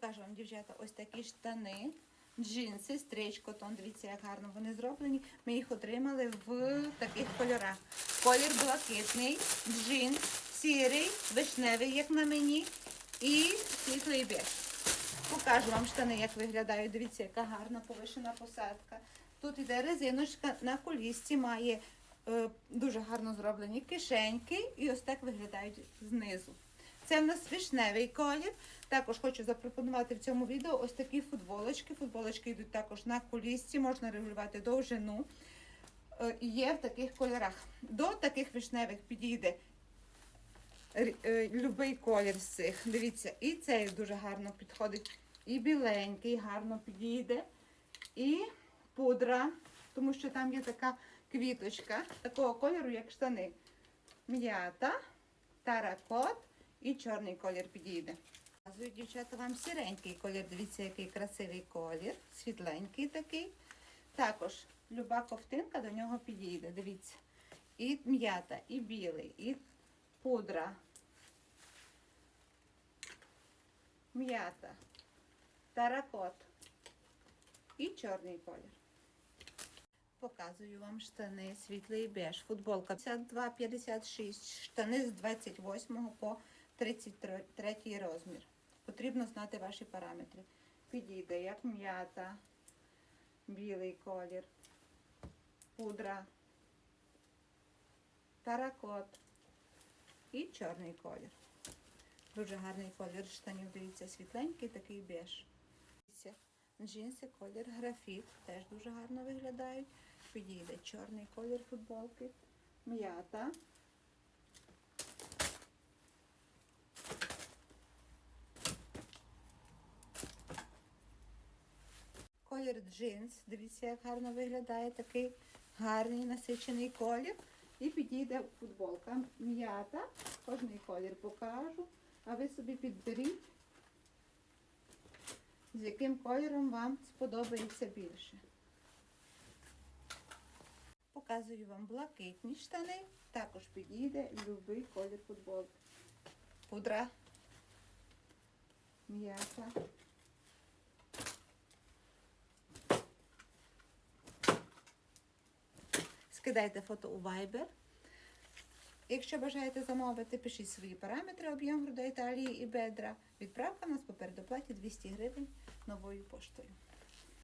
Покажу вам, дівчата, ось такі штани, джинси, стрейч котон. Дивіться, як гарно вони зроблені. Ми їх отримали в таких кольорах. Колір блакитний, джинс, сірий, вишневий, як на мені, і світлий біж. Покажу вам штани, як виглядають. Дивіться, яка гарна повишена посадка. Тут іде резиночка на колісці, має е, дуже гарно зроблені кишеньки, і ось так виглядають знизу. Це в нас вишневий колір. Також хочу запропонувати в цьому відео ось такі футболочки. Футболочки йдуть також на колісці, можна регулювати довжину. Е, Є в таких кольорах. До таких вишневих підійде е, любий колір з цих. Дивіться, і цей дуже гарно підходить. І біленький гарно підійде. І пудра, тому що там є така квіточка такого кольору, як штани. М'ята, таракот і чорний колір підійде. Показую, дівчата, вам сіренький колір. Дивіться, який красивий колір, світленький такий. Також люба ковтинка до нього підійде. Дивіться. І м'ята, і білий, і пудра. М'ята, таракот і чорний колір. Показую вам штани світлий беж. Футболка 52-56, штани з 28 по 33 розмір. Потрібно знати ваші параметри. Підійде як м'ята, білий колір, пудра, таракот і чорний колір. Дуже гарний колір штанів. Дивіться, світленький такий беж. Джинси, колір графіт, теж дуже гарно виглядають. Підійде чорний колір футболки, м'ята. Колір джинс, дивіться, як гарно виглядає такий гарний насичений колір. І підійде футболка. М'ята, кожний колір покажу, а ви собі підберіть з яким кольором вам сподобається більше. Показую вам блакитні штани, також підійде любий колір футболки. Пудра, м'яса. Скидайте фото у Viber. Якщо бажаєте замовити, пишіть свої параметри, об'єм грудей талії і бедра. Відправка у нас по передоплаті 200 гривень новою поштою.